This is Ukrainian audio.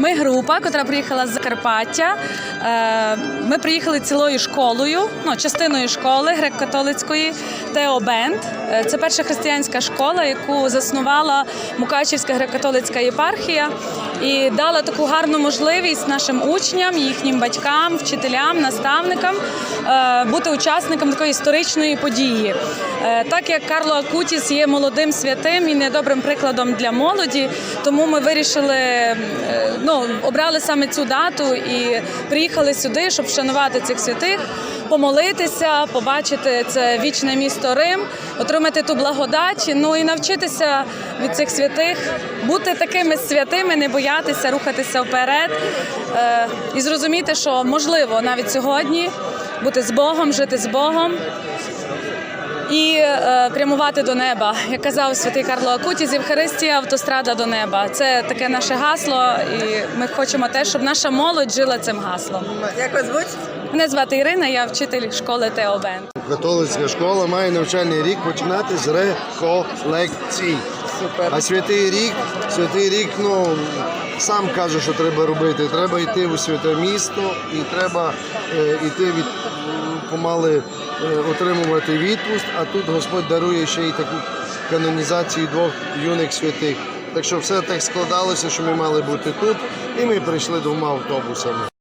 Ми група, яка приїхала з Закарпаття. Е, Ми приїхали цілою школою, ну частиною школи греко-католицької Тео Бенд. Е, Це перша християнська школа, яку заснувала Мукачівська греко-католицька єпархія і дала таку гарну можливість нашим учням, їхнім батькам, вчителям, наставникам е, бути учасником такої історичної події. Е, Так як Карло Акутіс є молодим святим і недобрим прикладом для молоді, тому ми вирішили, ну обрали саме цю дату і приїхали сюди, щоб вшанувати цих святих, помолитися, побачити це вічне місто Рим, отримати ту благодать, ну і навчитися від цих святих бути такими святими, не боятися, рухатися вперед. Е, і зрозуміти, що можливо навіть сьогодні бути з Богом, жити з Богом і е, прямувати до неба. Як казав святий Карло Акутіс, Євхаристія автострада до неба. Це таке наше гасло, і ми хочемо теж, щоб наша молодь жила цим гаслом. Як вас звуть? Мене звати Ірина, я вчитель школи Тео Бенд. Католицька школа має навчальний рік починати з реколекцій. Супер. А святий рік, святий рік, ну сам каже, що треба робити. Треба йти у святе місто і треба е, йти від помали е, отримувати відпуст. А тут Господь дарує ще й таку канонізацію двох юних святих. Так що все так складалося, що ми мали бути тут, і ми прийшли двома автобусами.